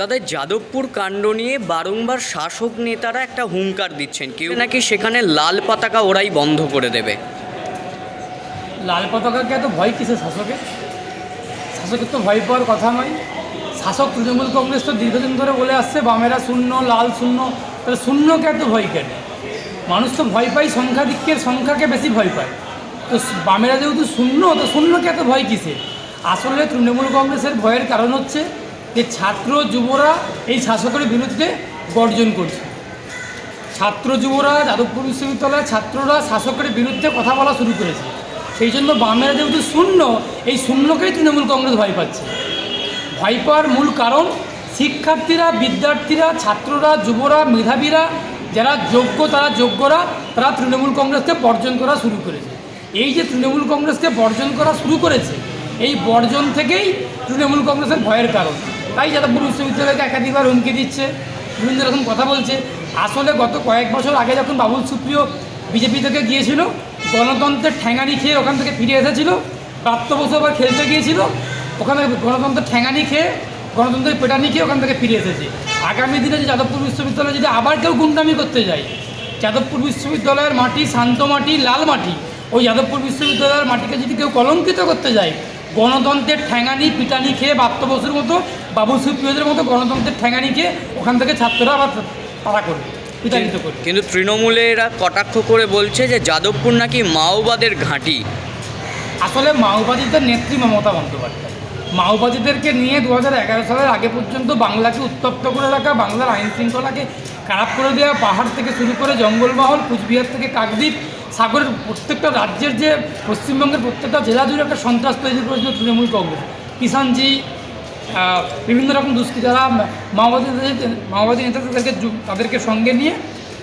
দাদা যাদবপুর কাণ্ড নিয়ে বারংবার শাসক নেতারা একটা হুঙ্কার দিচ্ছেন। কেউ নাকি সেখানে লাল পতাকা ওরাই বন্ধ করে দেবে। লাল পতাকাকে এত ভয় কিসে শাসকের? শাসকের তো ভয় পাওয়ার কথা নয়। শাসক তৃণমূল কংগ্রেস তো দীর্ঘদিন ধরে বলে আসছে, বামেরা শূন্য, লাল শূন্য। তাহলে শূন্যকে এত ভয় কেন? মানুষ তো ভয় পায়, সংখ্যাধিক্যের সংখ্যাকে বেশি ভয় পায়। তো বামেরা যেহেতু শূন্য, তো শূন্যকে এত ভয় কিসে আসলে তৃণমূল কংগ্রেসের ভয়ের কারণ হচ্ছে যে ছাত্র যুবরা এই শাসকের বিরুদ্ধে গর্জন করছে। ছাত্র যুবরা যাদবপুর বিশ্ববিদ্যালয়ের ছাত্ররা শাসকের বিরুদ্ধে কথা বলা শুরু করেছে। সেই জন্য বামেরা যেহেতু শূন্য, এই শূন্যকেই তৃণমূল কংগ্রেস ভয় পাচ্ছে। ভয় পাওয়ার মূল কারণ শিক্ষার্থীরা, বিদ্যার্থীরা, ছাত্ররা, যুবরা, মেধাবীরা, যারা যোগ্য, তারা যোগ্যরা, তারা তৃণমূল কংগ্রেসকে বর্জন করা শুরু করেছে। এই যে তৃণমূল কংগ্রেসকে বর্জন করা শুরু করেছে, এই বর্জন থেকেই তৃণমূল কংগ্রেসের ভয়ের কারণ। তাই যাদবপুর বিশ্ববিদ্যালয়কে একাধিকবার হুমকি দিচ্ছে, বিভিন্ন রকম কথা বলছে। আসলে গত কয়েক বছর আগে যখন বাবুল সুপ্রিয় বিজেপি থেকে গিয়েছিল, গণতন্ত্রের ঠ্যাঙানি খেয়ে ওখান থেকে ফিরে এসেছিল প্রাপ্ত বছর আবার খেলতে গিয়েছিল, ওখানে গণতন্ত্রের ঠ্যাঙানি খেয়ে, গণতন্ত্রের পেটানি খেয়ে ওখান থেকে ফিরে এসেছে। আগামী দিনে যে যাদবপুর বিশ্ববিদ্যালয়ে যদি আবার কেউ গুন্ডামি করতে যায়, যাদবপুর বিশ্ববিদ্যালয়ের মাটি, শান্ত মাটি, লাল মাটি, ওই যাদবপুর বিশ্ববিদ্যালয়ের মাটিকে যদি কেউ কলঙ্কিত করতে যায় গণতন্ত্রের ঠ্যাঙানি পিটানি খেয়ে বাপ্ত বসুর মতো বাবু সুপ্রিয়দের মতো গণতন্ত্রের ঠ্যাঙানি খেয়ে ওখান থেকে ছাত্ররা আবার তারা করবে বিতাড়িত করবে কিন্তু তৃণমূলেরা কটাক্ষ করে বলছে যে যাদবপুর নাকি মাওবাদের ঘাঁটি। আসলে মাওবাদীদের নেত্রী মমতা বন্দ্যোপাধ্যায়। মাওবাদীদেরকে নিয়ে দু এগারো সালের আগে পর্যন্ত বাংলাকে উত্তপ্ত করে রাখা বাংলার আইন শৃঙ্খলাকে খারাপ করে দেওয়া পাহাড় থেকে শুরু করে জঙ্গলমহল কুচবিহার থেকে কাকদ্বীপ সাগরের প্রত্যেকটা রাজ্যের যে পশ্চিমবঙ্গের প্রত্যেকটা জেলা জুড়ে একটা সন্ত্রাস তৈরি করেছিল তৃণমূল কংগ্রেস। কিষাণজি বিভিন্ন রকম দুষ্কৃতি যারা মাওবাদী মাওবাদী নেতাদেরকে তাদেরকে সঙ্গে নিয়ে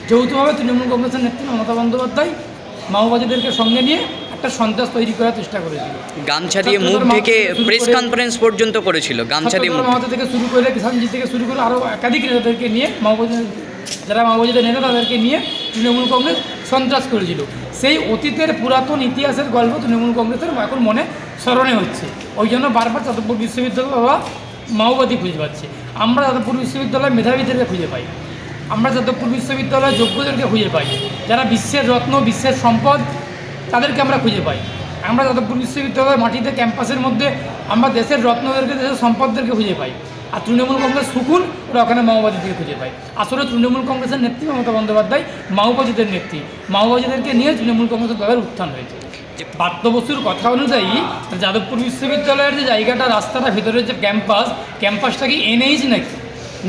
যৌথভাবে তৃণমূল কংগ্রেসের নেত্রী মমতা বন্দ্যোপাধ্যায় মাওবাদীদেরকে সঙ্গে নিয়ে একটা সন্ত্রাস তৈরি করার চেষ্টা করেছিল। গামছা দিয়ে মুখ শুরু প্রেস কনফারেন্স পর্যন্ত করেছিল গামছা দিয়ে মাহাতো থেকে শুরু করে কিষাণজি থেকে শুরু করে আরও একাধিক নেতাদেরকে নিয়ে মাওবাদী যারা মাওবাদীদের নেতা তাদেরকে নিয়ে তৃণমূল কংগ্রেস সন্ত্রাস করেছিল। সেই অতীতের পুরাতন ইতিহাসের গল্প তৃণমূল কংগ্রেসের এখন মনে স্মরণে হচ্ছে। ওই জন্য বারবার যাদবপুর বিশ্ববিদ্যালয় বাবা মাওবাদী খুঁজে পাচ্ছে। আমরা যাদবপুর বিশ্ববিদ্যালয় মেধাবীদেরকে খুঁজে পাই। আমরা যাদবপুর বিশ্ববিদ্যালয়ের যোগ্যদেরকে খুঁজে পাই। যারা বিশ্বের রত্ন, বিশ্বের সম্পদ, তাদেরকে আমরা খুঁজে পাই। আমরা যাদবপুর বিশ্ববিদ্যালয়ের মাটিতে ক্যাম্পাসের মধ্যে আমরা দেশের রত্নদেরকে, দেশের সম্পদদেরকে খুঁজে পাই। আর তৃণমূল কংগ্রেস সুকুন ওরা ওখানে মাওবাদীদের খুঁজে পায়। আসলে তৃণমূল কংগ্রেসের নেত্রী মমতা বন্দ্যোপাধ্যায়, মাওবাদীদের নেত্রী। মাওবাদীদেরকে নিয়ে তৃণমূল কংগ্রেসের দলের উত্থান হয়েছে। বাদ্যবস্তুর কথা অনুযায়ী যাদবপুর বিশ্ববিদ্যালয়ের যে জায়গাটা, রাস্তাটা, ভেতরের যে ক্যাম্পাস, ক্যাম্পাসটা কি এনএইচ নাকি?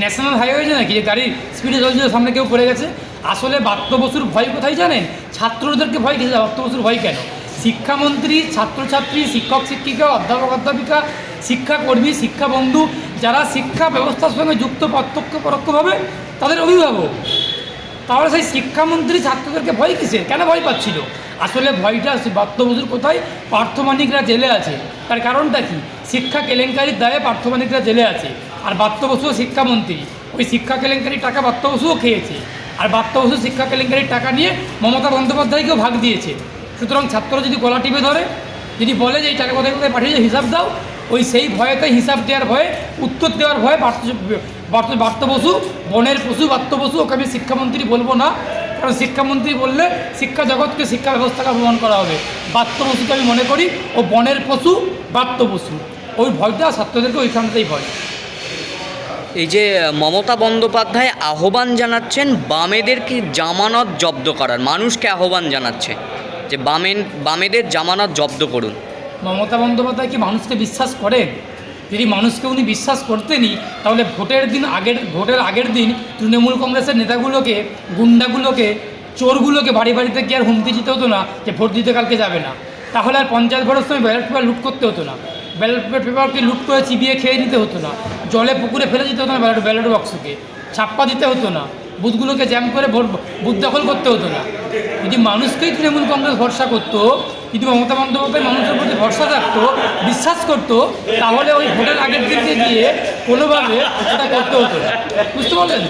ন্যাশনাল হাইওয়ে নাকি, যে গাড়ির স্পিডে চলছে সামনে কেউ পড়ে গেছে? আসলে বাদ্যবসুর ভয় কোথায় জানেন? ছাত্রদেরকে ভয় কিসে বাদ্যবসুর ভয় কেন? শিক্ষামন্ত্রী, ছাত্রছাত্রী, শিক্ষক, শিক্ষিকা, অধ্যাপক, অধ্যাপিকা, শিক্ষাকর্মী শিক্ষা বন্ধু যারা শিক্ষা ব্যবস্থার সঙ্গে যুক্ত প্রত্যক্ষ পরোক্ষভাবে, তাদের অভিভাবক। তাহলে সেই শিক্ষামন্ত্রী ছাত্রদেরকে ভয় কিসের? কেন ভয় পাচ্ছিল? আসলে ভয়টা বাদ্যবসুর কোথায়? পার্থমানিকরা জেলে আছে। তার কারণটা কি? শিক্ষা কেলেঙ্কারির দায়ে পার্থমানিকরা জেলে আছে। আর বাত্যবসুও শিক্ষামন্ত্রী। ওই শিক্ষা কেলেঙ্কারির টাকা বাত্যবসুও খেয়েছে। আর বাত্যবসু শিক্ষা কেলেঙ্কারির টাকা নিয়ে মমতা বন্দ্যোপাধ্যায়কেও ভাগ দিয়েছে। সুতরাং ছাত্র যদি গলা টিপে ধরে, যদি বলে যে এই টাকা কোথায় কোথায় পাঠিয়েছে, হিসাব দাও। ওই সেই ভয়েতে হিসাব দেওয়ার ভয়ে, উত্তর দেওয়ার ভয়ে বার্ত- বসু বনের পশু বার্ত বসু ওকে আমি শিক্ষামন্ত্রী বলব না, কারণ শিক্ষামন্ত্রী বললে শিক্ষা জগৎকে শিক্ষা ব্যবস্থাকে অপমান করা হবে। বার্ত বসুকে আমি মনে করি ও বনের পশু বার্ত পশু ওই ভয়টা ছাত্রদেরকে ওইখানটাই ভয়। এই যে, মমতা বন্দ্যোপাধ্যায় আহ্বান জানাচ্ছেন বামেদেরকে জামানত জব্দ করার। মানুষকে আহ্বান জানাচ্ছে যে বামেন বামেদের জামানত জব্দ করুন। মমতা বন্দ্যোপাধ্যায় কি মানুষকে বিশ্বাস করেন? যদি মানুষকে উনি বিশ্বাস করতেনই, তাহলে ভোটের দিন আগের, ভোটের আগের দিন তৃণমূল কংগ্রেসের নেতাগুলোকে, গুন্ডাগুলোকে, চোরগুলোকে বাড়ি বাড়িতে গিয়ে আর হুমকি দিতে হতো না যে ভোট দিতে কালকে যাবে না? তাহলে আর পঞ্চায়েত ভোটের সময় ব্যালট পেপার লুট করতে হতো না। ব্যালট পেপারকে লুট করে চিবিয়ে খেয়ে নিতে হতো না। জলে পুকুরে ফেলে দিতে হতো না ব্যালট ব্যালট বক্সকে। ছাপ্পা দিতে হতো না। বুথগুলোকে জ্যাম করে ভোট, বুথ দখল করতে হতো না। যদি মানুষকেই তৃণমূল কংগ্রেস ভরসা করতো যদি মমতা বন্দ্যোপাধ্যায় মানুষের প্রতি ভরসা থাকতো, বিশ্বাস করতো, তাহলে ওই ভোটের আগের দিকে গিয়ে কোনোভাবে করতে হতো বুঝতে পারলেন?